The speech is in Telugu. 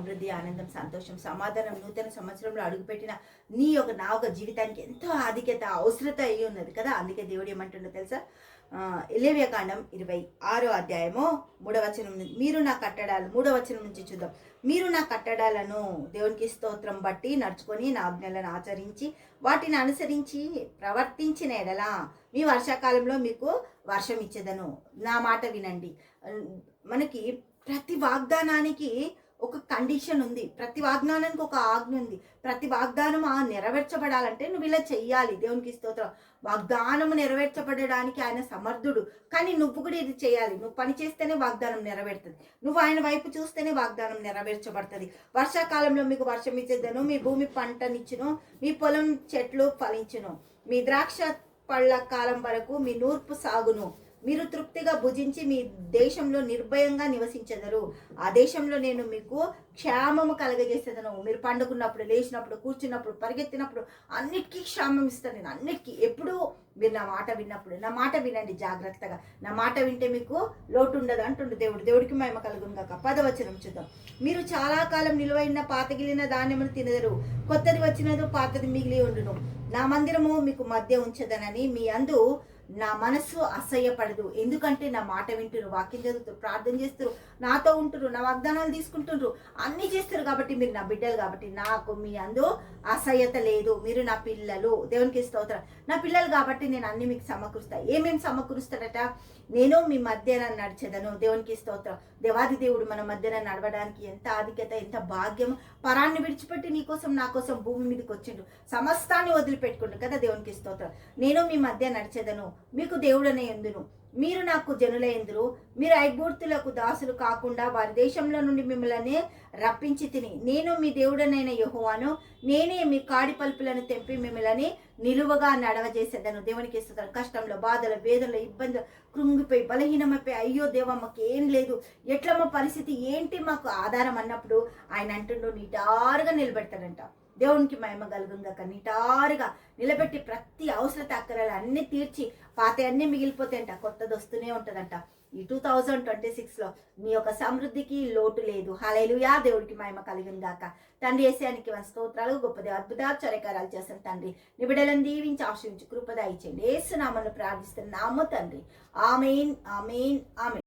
అభివృద్ధి ఆనందం సంతోషం సమాధానం నూతన సంవత్సరంలో అడుగుపెట్టిన నీ యొక్క నా యొక్క జీవితానికి ఎంతో ఆధిక్యత అవసరత అయి ఉన్నది కదా? అందుకే దేవుడు ఏమంటుండో తెలుసా? ఇలేవ్యకాండం ఇరవై ఆరో అధ్యాయము మూడవచనం నుంచి మీరు నా కట్టడాలు మూడవచనం నుంచి చూద్దాం. మీరు నా కట్టడాలను దేవునికి స్తోత్రం బట్టి నడుచుకొని నా ఆజ్ఞలను ఆచరించి వాటిని అనుసరించి ప్రవర్తించిన ఎడలా మీ వర్షాకాలంలో మీకు వర్షం ఇచ్చేదను. నా మాట వినండి. మనకి ప్రతి వాగ్దానానికి ఒక కండిషన్ ఉంది. ప్రతి వాగ్దానానికి ఒక ఆజ్ఞ ఉంది. ప్రతి వాగ్దానం ఆ నెరవేర్చబడాలంటే నువ్వు ఇలా చెయ్యాలి. దేవునికి స్తోత్రం. వాగ్దానం నెరవేర్చబడడానికి ఆయన సమర్థుడు. కానీ నువ్వు కూడా ఇది చేయాలి నువ్వు పని చేస్తేనే వాగ్దానం నెరవేరుతుంది. నువ్వు ఆయన వైపు చూస్తేనే వాగ్దానం నెరవేర్చబడుతుంది. వర్షాకాలంలో మీకు వర్షం ఇచ్చేదను మీ భూమి పంటనిచ్చును మీ పొలం చెట్లు ఫలించును. మీ ద్రాక్ష పళ్ళ కాలం వరకు మీ నూర్పు సాగును. మీరు తృప్తిగా భుజించి మీ దేశంలో నిర్భయంగా నివసించెదరు. ఆ దేశంలో నేను మీకు క్షేమము కలగజేసేదను. మీరు పండుకున్నప్పుడు లేచినప్పుడు కూర్చున్నప్పుడు పరిగెత్తినప్పుడు అన్నిటికీ క్షేమం ఇస్తాను నేను. అన్నిటికీ. ఎప్పుడూ మీరు నా మాట విన్నప్పుడు నా మాట వినండి జాగ్రత్తగా. నా మాట వింటే మీకు లోటు ఉండదు అంటుండు దేవుడు. దేవుడికి మహిమ కలుగును కాక పదవచనం చూద్దాం. మీరు చాలా కాలం నిలువైన పాతగిలిన ధాన్యమును తినదరు. కొత్తది వచ్చినదో పాతది మిగిలి ఉండును. నా మందిరము మీకు మధ్య ఉంచదనని మీ అందు నా మనస్సు అసహ్యపడదు. ఎందుకంటే నా మాట వింటురు వాక్యం చదువుతారు ప్రార్థన చేస్తారు నాతో ఉంటున్నారు నా వాగ్దానాలు తీసుకుంటున్నారు అన్నీ చేస్తారు కాబట్టి మీరు నా బిడ్డలు కాబట్టి నాకు మీ అందు అసహ్యత లేదు. మీరు నా పిల్లలు. దేవునికి స్తోత్రం. నా పిల్లలు కాబట్టి నేను అన్ని మీకు సమకూరుస్తా. ఏమేమి సమకూరుస్తాడట నేను మీ మధ్యన నడిచేదను. దేవునికి స్తోత్రం. దేవాది దేవుడు మన మధ్యన నడవడానికి ఎంత ఆధిక్యత ఎంత భాగ్యం పరాన్ని విడిచిపెట్టి నీ కోసం నా కోసం భూమి మీదకి వచ్చిండు. సమస్తాన్ని వదిలిపెట్టుకుంటు కదా దేవునికి స్తోత్రం. నేను మీ మధ్య నడిచేదను. మీకు దేవుడనే ఎందును? మీరు నాకు జనుల ఎందురు? మీరు ఐగూర్తులకు దాసులు కాకుండా వారి దేశంలో నుండి మిమ్మల్ని రప్పించి తిని నేను మీ దేవుడనైన యహోవాను నేనే మీ కాడి పలుపులను తెంపి మిమ్మల్ని నిలువగా నడవజేసేదను. దేవునికి ఇస్తాను కష్టంలో బాధలు వేదనలు ఇబ్బందులు కృంగిపోయి బలహీనమైపోయి అయ్యో దేవా మాకు ఏం లేదు. ఎట్లా మా పరిస్థితి? ఏంటి మాకు ఆధారం అన్నప్పుడు ఆయన అంటుండో నిటారుగా నిలబెడతాడంట. దేవునికి మహిమ కలుగుందాక నిటారుగా నిలబెట్టి ప్రతి అవసరత అక్కరాలు అన్ని తీర్చి పాత అన్ని మిగిలిపోతాయంట. కొత్తది వస్తూనే ఉంటుందంట. ఈ టూ థౌజండ్ ట్వంటీ సిక్స్లో మీ యొక్క సమృద్ధికి లోటు లేదు. హలేలుయా దేవుడికి మహిమ కలిగిన గాక తండ్రి వేసానికి మన స్తోత్రాలు గొప్పది అద్భుతాలు చరకారాలు చేసిన తండ్రి. నిబిడలను దీవించి ఆశ్రయించి కృపద ఇచ్చేయండి ఏసునామను ప్రార్థిస్తున్నాము తండ్రి. Amen amen amen.